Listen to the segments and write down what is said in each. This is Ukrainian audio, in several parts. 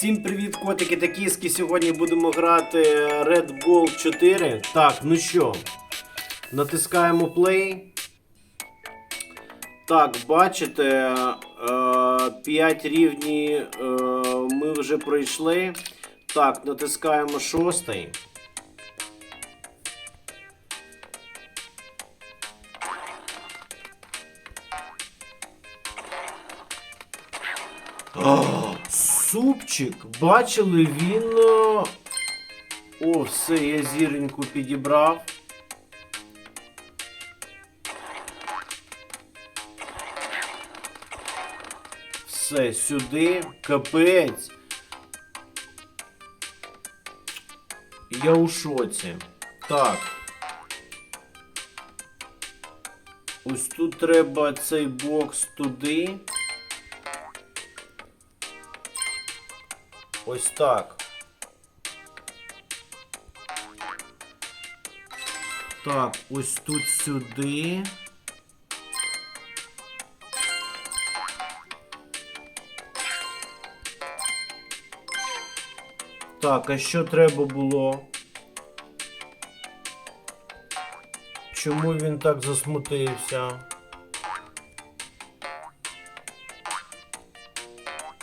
Всім привіт, котики та кіски. Сьогодні будемо грати Red Bull 4. Так, ну що, натискаємо play. Так, бачите, е, 5 рівні е, ми вже пройшли. Так, натискаємо 6. Топчик. Бачили він. Е, о, все, я зіреньку підібрав. Все, сюди, капець. Я у шоці. Так. Ось тут треба цей бокс туди. Ось так. Так, ось тут сюди. Так, а що треба було? Чому він так засмутився?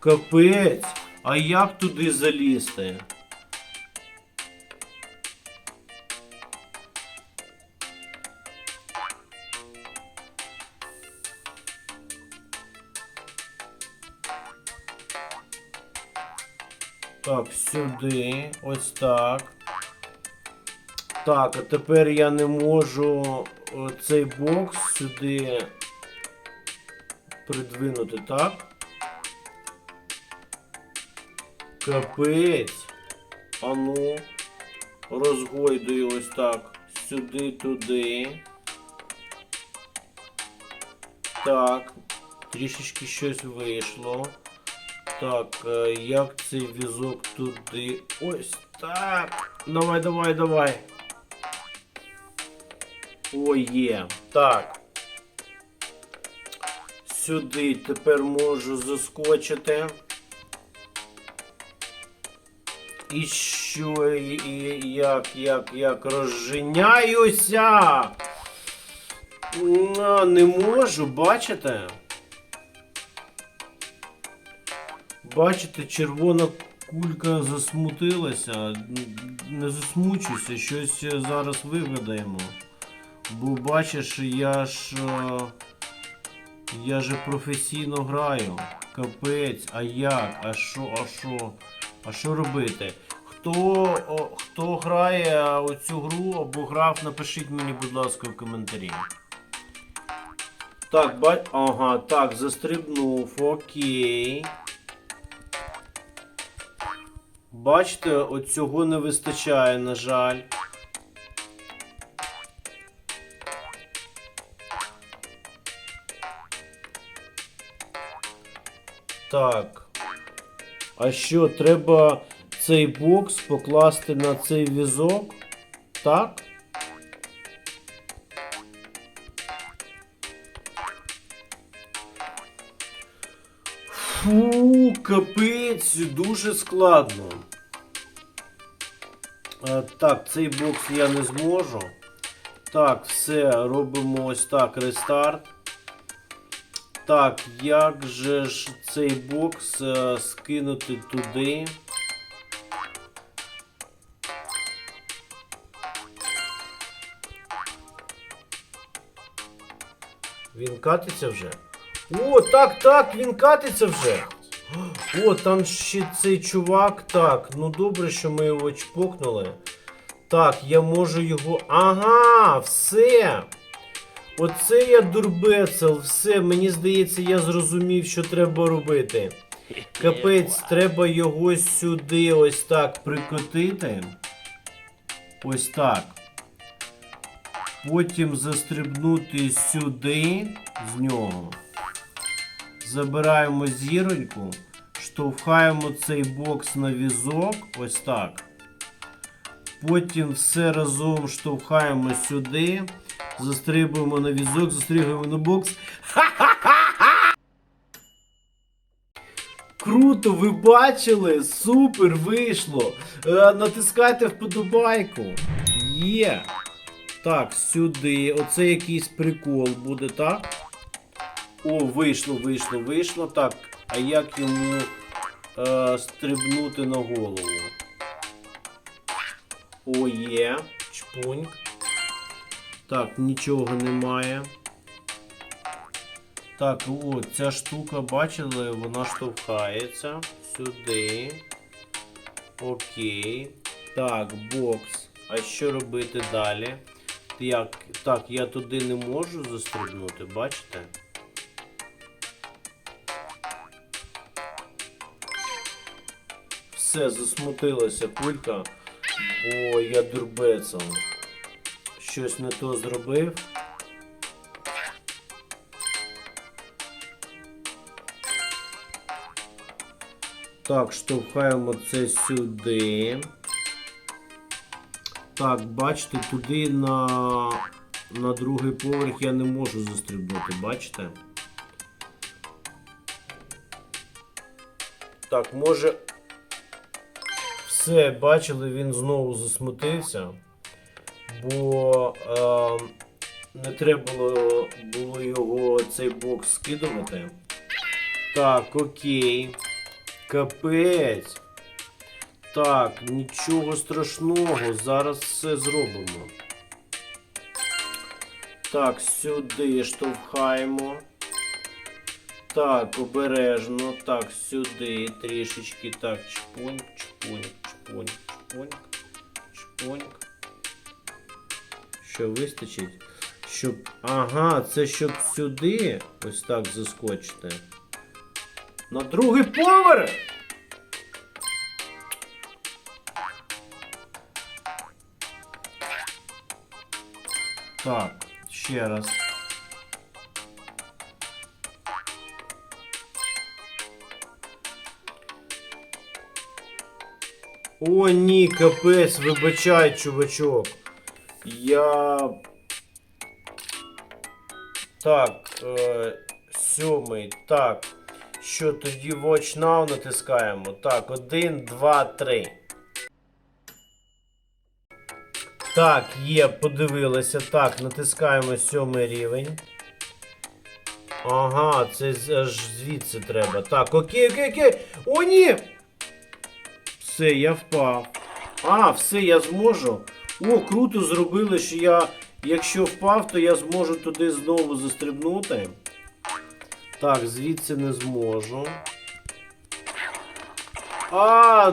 Капець! А як туди залізти? Так, сюди, ось так. Так, а тепер я не можу цей бокс сюди придвинути, так? Капець. А ну, розгойдую ось так. Сюди, туди. Так. Трішечки щось вийшло. Так, е, як цей візок туди? Ось так. Давай, давай, давай. О, є. Так. Сюди тепер можу заскочити. І що, і, і як, як, як розженяюся? Не можу, бачите? Бачите, червона кулька засмутилася. Не засмучуйся, щось зараз вигадаємо. Бо бачиш, я ж. Я же професійно граю. Капець, а як? А що, а що? А що робити? Хто, о, хто грає у цю гру або грав, напишіть мені, будь ласка, в коментарі. Так, бать. Ага, так, застрибнув, окей. Бачите, от цього не вистачає, на жаль. Так. А що, треба цей бокс покласти на цей візок? Так? Фу, капець, дуже складно. Е, Так, цей бокс я не зможу. Так, все, робимо ось так, рестарт. Так, як же ж цей бокс е, скинути туди? Він катиться вже? О, так, так, він катиться вже. О, там ще цей чувак. Так, ну добре, що ми його чпокнули. Так, я можу його. Ага, все. Оце я дурбецел, все, мені здається, я зрозумів, що треба робити. Капець, треба його сюди ось так прикотити. Ось так. Потім застрибнути сюди з нього. Забираємо зіроньку, штовхаємо цей бокс на візок, ось так. Потім все разом штовхаємо сюди, застрибуємо на візок, застрибуємо на бокс. круто, ви бачили? Супер вийшло. Е, натискайте вподобайку. Є. Так, сюди. Оце якийсь прикол буде, так? О, вийшло, вийшло, вийшло. Так, а як йому е, стрибнути на голову? О, є. Чпуньк. Так, нічого немає. Так, о, ця штука, бачили, вона штовхається. Сюди. Окей. Так, бокс. А що робити далі? Як? Так, я туди не можу застрибнути, бачите? Все, засмутилася кулька, бо я дурбецом. Щось не то зробив. Так, штовхаємо це сюди. Так, бачите, туди на, на другий поверх я не можу застрибнути, бачите? Так, може. Все, бачили, він знову засмутився, бо е, не треба було, було його цей бокс скидувати. Так, окей. Капець. Так, нічого страшного, зараз все зробимо. Так, сюди штовхаємо. Так, обережно. Так, сюди трішечки. Так, чпуньк, чпуньк, чпуньк, чпуньк, чпуньк. Що вистачить? Щоб. Ага, це щоб сюди ось так заскочити. На другий поверх! Так, ще раз. О, ні, капець, вибачай, чувачок. Я. Так, е, сьомий. Так. Що тоді Watch Now натискаємо? Так, один, два, три. Так, є, подивилися. Так, натискаємо сьомий рівень. Ага, це аж звідси треба. Так, окей, окей, окей. О, ні! Все, я впав. А, все, я зможу. О, круто зробили, що я, якщо впав, то я зможу туди знову застрибнути. Так, звідси не зможу. А,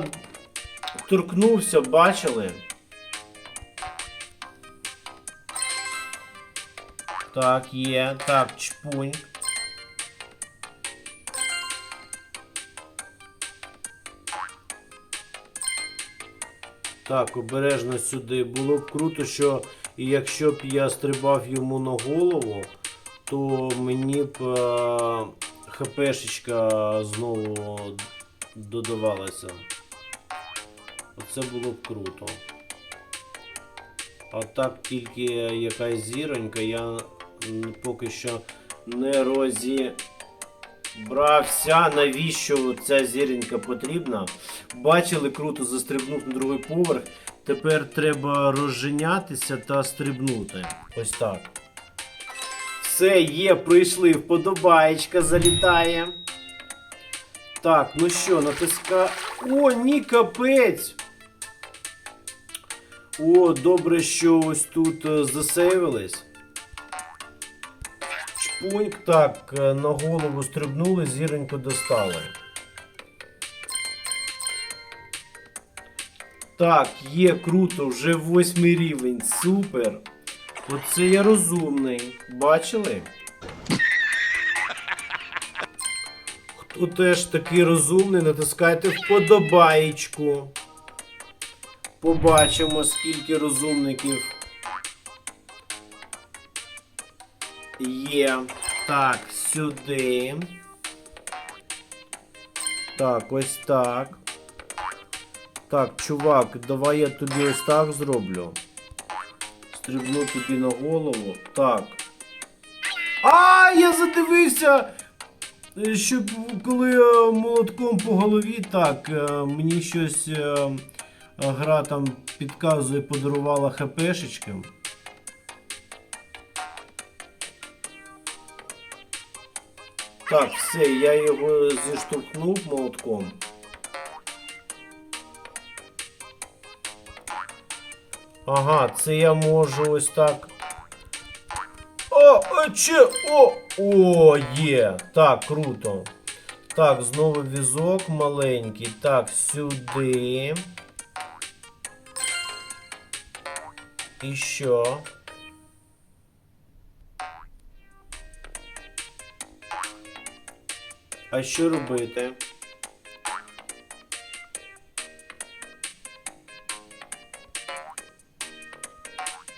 торкнувся, бачили? Так, є. Так, чпунь. Так, обережно сюди. Було б круто, що якщо б я стрибав йому на голову, то мені б е, хпшечка знову додавалася. Оце було б круто. А так тільки якась зіронька, я поки що не розібрався, навіщо ця зіронька потрібна. Бачили, круто застрибнув на другий поверх. Тепер треба розженятися та стрибнути. Ось так. Все є, прийшли, вподобаєчка залітає. Так, ну що, натиска. О, ні, капець! О, добре, що ось тут е, засейвились. Чпуньк, так, е, на голову стрибнули, зіроньку достали. Так, є круто, вже восьмий рівень, супер. Оце я розумний. Бачили? Хто теж такий розумний, натискайте вподобаєчку. Побачимо, скільки розумників є. Так, сюди. Так, ось так. Так, чувак, давай я тобі ось так зроблю. Стрибну тобі на голову. Так. А, я задивився! Е, Щоб коли е, молотком по голові, так, е, мені щось гра там підказує, подарувала хпшечки. Так, все, я його зіштовхнув молотком. Ага, це я можу ось так. О, а че? О! О, є! Так, круто. Так, знову візок маленький. Так, сюди. І що? А що робити?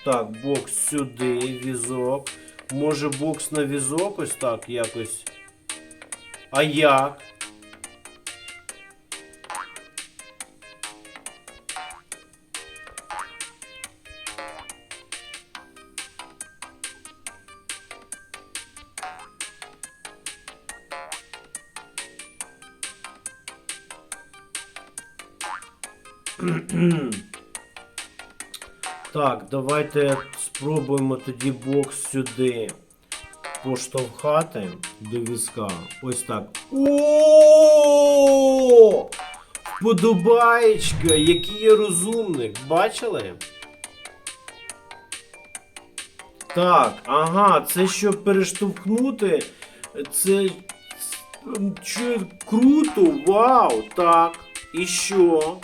Так, бокс сюди, візок. Може бокс на візок ось так якось. А як? Так, давайте спробуємо тоді бокс сюди поштовхати до візка. Ось так. О! Вподобаєчка, який я розумник. Бачили? Так, ага, це щоб перештовхнути. Це. Чи круто, вау! Так. І що?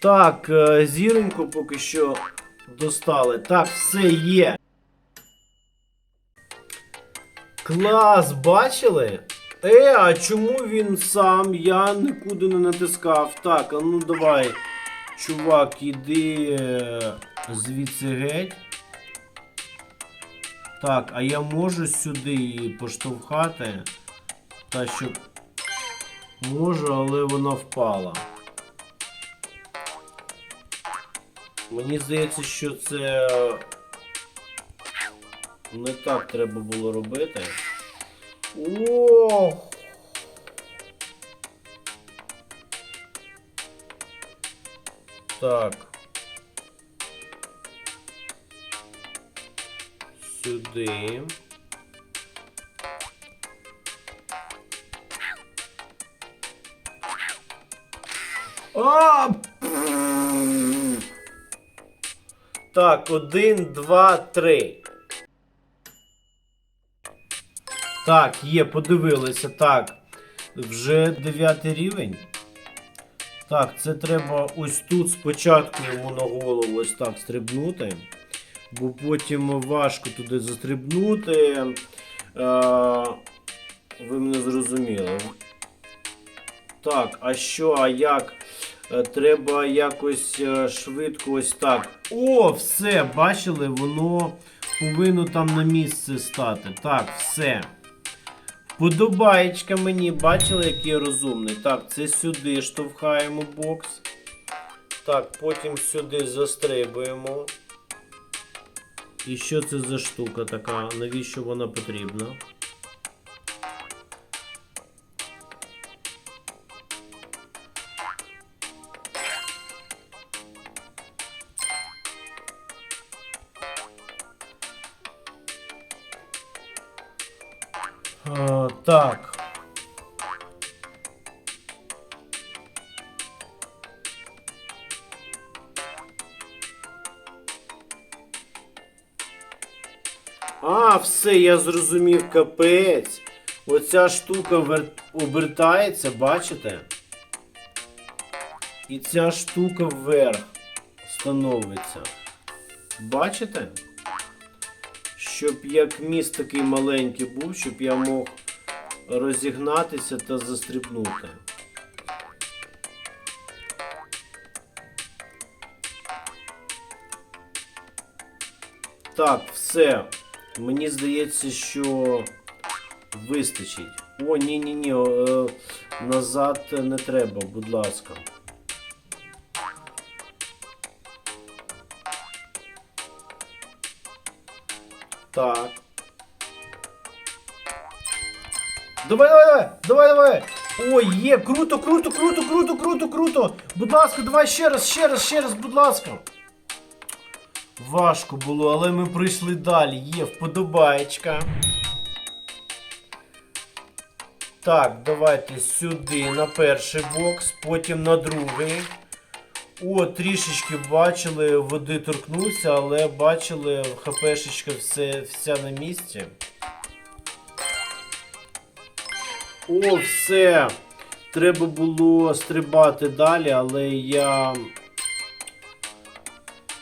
Так, е, зіроньку поки що достали. Так, все є. Клас, бачили? Е, а чому він сам? Я нікуди не натискав. Так, а ну давай. Чувак, іди е, звідси геть. Так, а я можу сюди її поштовхати. Та щоб. Можу, але вона впала. Мені здається, що це не так треба було робити. Ох! Так. Сюди. А! Так, один, два, три. Так, є, подивилися. Так. Вже дев'ятий рівень. Так, це треба ось тут спочатку йому на голову ось так стрибнути. Бо потім важко туди застрибнути. Е, ви мене зрозуміли. Так, а що, а як? Е, Треба якось е, швидко ось так. О, все, бачили, воно повинно там на місце стати. Так, все. Подобаєчка мені, бачили, який розумний. Так, це сюди штовхаємо бокс. Так, потім сюди застрибуємо. І що це за штука така? Навіщо вона потрібна? А, так. А, все, я зрозумів, капець. Оця штука вер... обертається, бачите? І ця штука вверх становиться. Бачите? Щоб як міст такий маленький був, щоб я мог розігнатися та застрибнути. Так, все. Мені здається, що вистачить. О, ні, ні, ні. Е, назад не треба, будь ласка. Так. Давай, давай, давай, давай. Ой, є, круто, круто, круто, круто, круто, круто. Будь ласка, давай ще раз, ще раз, ще раз, будь ласка. Важко було, але ми прийшли далі. Є вподобаєчка. Так, давайте сюди на перший бокс, потім на другий. О, трішечки бачили, води торкнувся, але бачили, хпшечка все, вся на місці. О, все. Треба було стрибати далі, але я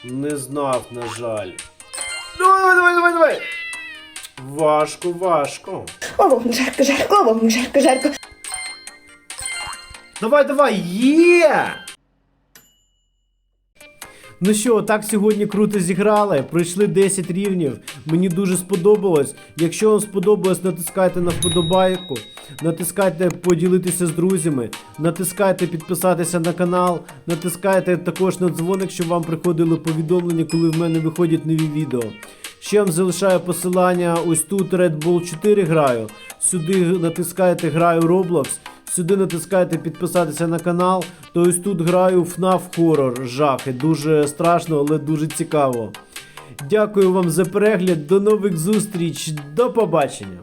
не знав, на жаль. Давай, давай, давай, давай! Важко, важко. О, жарко, жарко, жарко, жарко. Давай, давай, є! Ну що, так сьогодні круто зіграли. Пройшли 10 рівнів. Мені дуже сподобалось. Якщо вам сподобалось, натискайте на вподобайку, натискайте поділитися з друзями, натискайте підписатися на канал, натискайте також на дзвоник, щоб вам приходили повідомлення, коли в мене виходять нові відео. Ще вам залишаю посилання ось тут Red Bull 4 граю. Сюди натискаєте граю Roblox. Сюди натискаєте підписатися на канал, то ось тут граю FNAF Horror жахи. Дуже страшно, але дуже цікаво. Дякую вам за перегляд, до нових зустріч, до побачення!